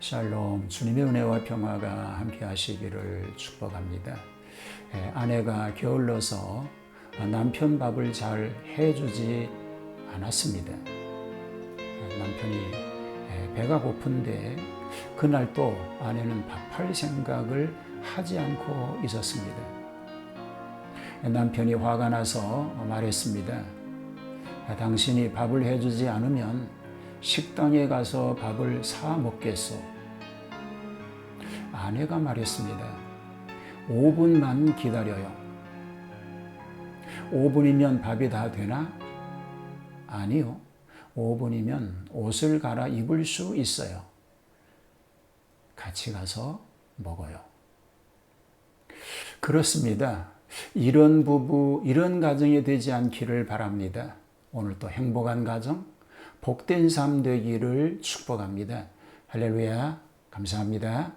샬롬 주님의 은혜와 평화가 함께 하시기를 축복합니다. 예, 아내가 게을러서 남편 밥을 잘 해주지 않았습니다. 예, 남편이 예, 배가 고픈데 그날 또 아내는 밥할 생각을 하지 않고 있었습니다. 예, 남편이 화가 나서 말했습니다. 당신이 밥을 해주지 않으면 식당에 가서 밥을 사 먹겠소. 아내가 말했습니다. 5분만 기다려요. 5분이면 밥이 다 되나? 아니요. 5분이면 옷을 갈아 입을 수 있어요. 같이 가서 먹어요. 그렇습니다. 이런 부부, 이런 가정이 되지 않기를 바랍니다. 오늘 또 행복한 가정, 복된 삶 되기를 축복합니다. 할렐루야. 감사합니다.